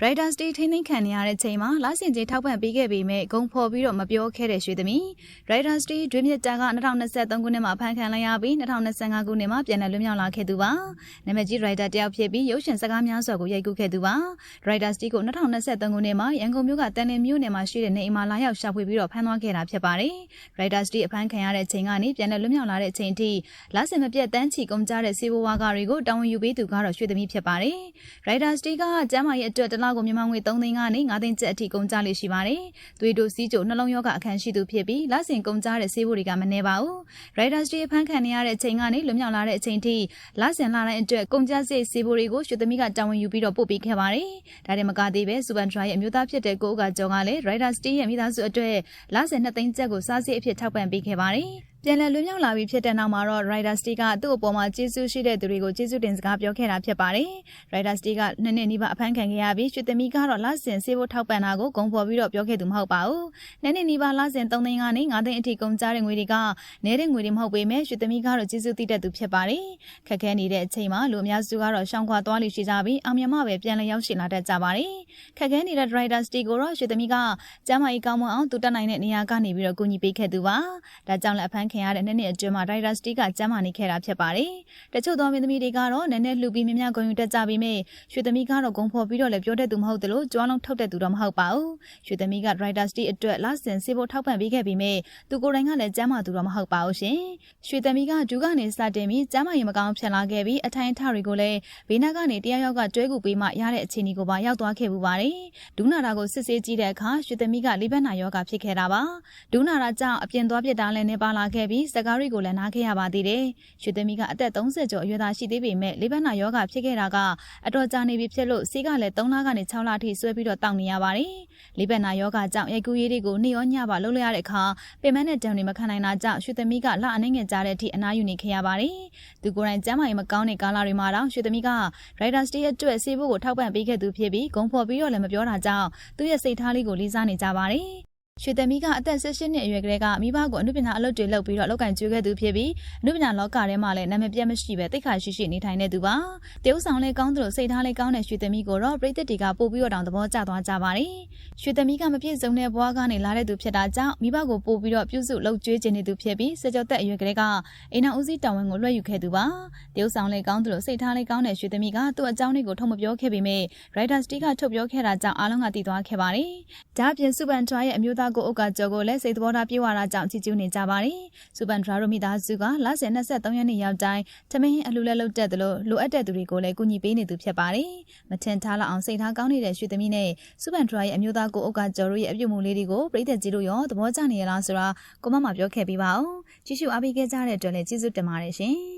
Writers Day ထိန်းသိမ်းခံနေရတဲ့ချိန်မှာလဆင်ကြီးထောက်ပံ့ပေးခဲ့ပေမဲ့ဂုံဖော်ပြီးတော့မပြောခဲ့တဲ့ရွှေသမီး Writers Day ဒွေမြစ်တန်က2023ခုနှစ်မှာဖန်ခံလိုက်ရပြီး2025ခုနှစ်မှာပြန်လည်လွတ်မြောက်လာခဲ့သူပါနာမည်ကြီး writer တယောက်ဖြစ်ပြီးရုပ်ရှင်စကားများစွာကိုရိုက်ကူးခဲ့သူပါ Writers Day ကို2023ခုနှစ်မှာရန်ကုန်မြို့ကတန်လင်းမြို့နယ်မှာရှိတဲ့နေအိမ်မှာလာရောက်ရှာဖွေပြီးတော့ဖမ်းသွားခဲ့တာဖြစ်ပါတယ် Writers Day အဖမ်းခံရတဲ့ချိန်ကနေပြန်လည်လွတ်မြောက်လာတဲ့ချိန်ထိလဆင်မပြတ်တန်းချီကုန်ကြတဲ့စေဘဝါကတွေကိုတာဝန်ယူပေးသူကတော့ရွှေသမီးဖြစ်ပါတယ် Writers Day ကကျမ်းမာရေးအတွက်တစ်လကိုမြန်မာငွေ3သိန်းကနေ9သိန်းကျပ်အထိကုန်ကြလေရှိပါတယ်။သွေးတိုစီးကြိုနှလုံးရောဂါအခန်းရှိသူဖြစ်ပြီးလဆင်ကုန်ကြတဲ့ဆေးဖို့တွေကမနှဲပါဘူး။ Writers Day ဖန်ခံနေရတဲ့အချိန်ကနေလွတ်မြောက်လာတဲ့အချိန်ထိလဆင်လာတိုင်းအတွက်ကုန်ကြစိတ်ဆေးဖို့တွေကိုရွှေသမီးကတာဝန်ယူပြီးတော့ပို့ပေးခဲ့ပါတယ်။ဒါတင်မကသေးပဲစူပန်ထရာရဲ့အမျိုးသားဖြစ်တဲ့ကိုဦးကကျော်ကလည်း Writers Day ရဲ့မိသားစုအတွက်လဆင်2သိန်းကျပ်ကိုစားစိတ်အဖြစ်ထောက်ပံ့ပေးခဲ့ပါတယ်။ ပြန်လည်လွတ်မြောက်လာပြီဖြစ်တဲ့နောက်မှာတော့ Rider Stick ကသူ့အပေါ်မှာကျေးဇူးရှိတဲ့သူတွေကိုကျေးဇူးတင်စကားပြောခဲ့တာဖြစ်ပါတယ်။ Rider Stick ကနှစ်နှစ်နီးပါးအဖမ်းခံခဲ့ရပြီးရွှေသမီးကတော့လဆင်ဆေးဖို့ထောက်ပံ့တာကိုဂုံဖော်ပြီးတော့ပြောခဲ့သူမဟုတ်ပါဘူး။နှစ်နှစ်နီးပါးလဆင်3သိန်းကနေ9သိန်းအထိကုန်ကြတဲ့ငွေတွေကနေတဲ့ငွေတွေမဟုတ်ပေမဲ့ရွှေသမီးကတော့ကျေးဇူးတည်တဲ့သူဖြစ်ပါတယ်။ခက်ခဲနေတဲ့အချိန်မှာလူအများစုကတော့ရှောင်ခွာသွားလိရှိကြပြီးအောင်မြင်မှပဲပြန်လည်ရောက်ရှိလာတတ်ကြပါတယ်။ခက်ခဲနေတဲ့ Rider Stick ကိုတော့ရွှေသမီးကကျမ်းမာရေးကောင်းမွန်အောင်သူတက်နိုင်တဲ့နေရာကနေပြီးတော့ကူညီပေးခဲ့သူပါ။ဒါကြောင့်လည်းအဖမ်းခံရတဲ့နှစ်နှစ်အတွင်းမှာ Rider Stick ကကျမ်းမာနေခဲ့တာဖြစ်ပါတယ်။တချို့သောမင်းသမီးတွေကတော့နည်းနည်းလှူပြီးမြများဂုဏ်ယူတတ်ကြပြီးမြဲရွှေသမီးကတော့ဂုံဖော်ပြီးတော့လည်းပြောတတ်သူမဟုတ်တယ်လို့ကြွားလုံးထုတ်တဲ့သူတော့မဟုတ်ပါဘူး။ရွှေသမီးက Rider Stick အတွက်လဆင်စေဖို့ထောက်ပံ့ပေးခဲ့ပြီးမြဲသူကိုယ်တိုင်ကလည်းကျမ်းမာသူတော့မဟုတ်ပါဘူးရှင်။ရွှေသမီးကဒူးကနေစတင်ပြီးကျမ်းမာရေးမကောင်းဖြစ်လာခဲ့ပြီးအထိုင်အထတွေကိုလည်းဘေးနားကနေတယောက်ယောက်ကတွဲကူပေးမှရတဲ့အခြေအနေကိုပါရောက်သွားခဲ့ပူပါတယ်။ဒူးနာတာကိုစစ်ဆေးကြည့်တဲ့အခါရွှေသမီးကလိဘက်နာယောဂဖြစ်ခဲ့တာပါ။ဒူးနာတာကြောင့်အပြင်သွားပြစ်တာလည်းနေပါလာခဲ့ပြီးစကားတွေကိုလည်းနားခဲ့ရပါသေးတယ်။ရွှေသမီးကအသက်30ကျော်အရွယ်သားရှိသေးပေမဲ့လိဘက်နာယောဂဖြစ်ခဲ့တာကအတော်ကြာနေပြီဖြစ်လို့ဆေးကလည်း3လကနေ6လထိဆွဲပြီးတော့တောင်းနေရပါတယ်။လိဘက်နာယောဂကြောင့်ရိုက်ကူးရည်တွေကိုနေ့ရောညပါလှုပ်လိုက်ရတဲ့အခါပင်မနဲ့တံတွေမခံနိုင်တာကြောင့်ရွှေသမီးကလအနှိငယ်ကြတဲ့အထိအနားယူနေခဲ့ရပါတယ်။သူကိုယ်တိုင်ကျမ်းမာရေးမကောင်းတဲ့ကာလတွေမှာတော့ရွှေသမီးက Riders Day အတွက်ဆေးဖို့ကိုထောက်ပံ့ပေးခဲ့သူဖြစ်ပြီးဂုံဖော်ပြီးတော့လည်းမပြောတာကြောင့်သူ့ရဲ့စိတ်ထားလေးကိုလေးစားနေကြပါတယ်။ ရွှေသမီးကအသက်16နှစ်အရွယ်ကလေးကမိဘကိုအနုပညာအလုပ်တွေလုပ်ပြီးတော့အလုပ်ကံကျွေးခဲ့သူဖြစ်ပြီးအနုပညာလောကထဲမှာလည်းနာမည်ပြတ်မရှိပဲတိတ်ခါရှိရှိနေထိုင်နေသူပါ။တရုတ်ဆောင်လေးကောင်းသလိုစိတ်ထားလေးကောင်းတဲ့ရွှေသမီးကိုတော့ပြည်သက်တွေကပို့ပြီးတော့တောင်သဘောကျသွားကြပါတယ်။ရွှေသမီးကမပြည့်စုံတဲ့ဘဝကနေလာတဲ့သူဖြစ်တာကြောင့်မိဘကိုပို့ပြီးတော့ပြုစုလုပ်ကျွေးခြင်းနေသူဖြစ်ပြီးစကြောသက်အရွယ်ကလေးကအိမ်နာဦးစီးတောင်ဝန်ကိုလွှဲယူခဲ့သူပါ။တရုတ်ဆောင်လေးကောင်းသလိုစိတ်ထားလေးကောင်းတဲ့ရွှေသမီးကသူ့အကြောင်းလေးကိုထုတ်မပြောခဲ့ပေမဲ့ Rider Stick ကထုတ်ပြောခဲ့တာကြောင့်အားလုံးကသိသွားခဲ့ပါတယ်။ဒါ့အပြင်စုပန်ထွားရဲ့အမျိုးသားကိုအုပ်ကကျော်ကိုလည်းစိတ်သဘောထားပြေဝတာကြောင့်ချီးကျူးနေကြပါတယ်။စူပန်ဒရာရိုမီသားစုကလဆယ်23ရက်နေ့ရောက်တိုင်းထမင်းအလှူလက်လုပ်တတ်တယ်လို့လိုအပ်တဲ့သူတွေကိုလည်းကူညီပေးနေသူဖြစ်ပါတယ်။မထင်ထားလောက်အောင်စိတ်ထားကောင်းနေတဲ့ရွှေသမီးနဲ့စူပန်ဒရာရဲ့အမျိုးသားကိုအုပ်ကကျော်တို့ရဲ့အပြုတ်မှုလေးတွေကိုပြည်သက်ကြီးတို့ရောသဘောကျနေရလားဆိုတာကိုမမပြောခဲ့ပြီးပါဦး။ကြည့်ရှုအားပေးခဲ့ကြတဲ့အတွက်လည်းကျေးဇူးတင်ပါတယ်ရှင်။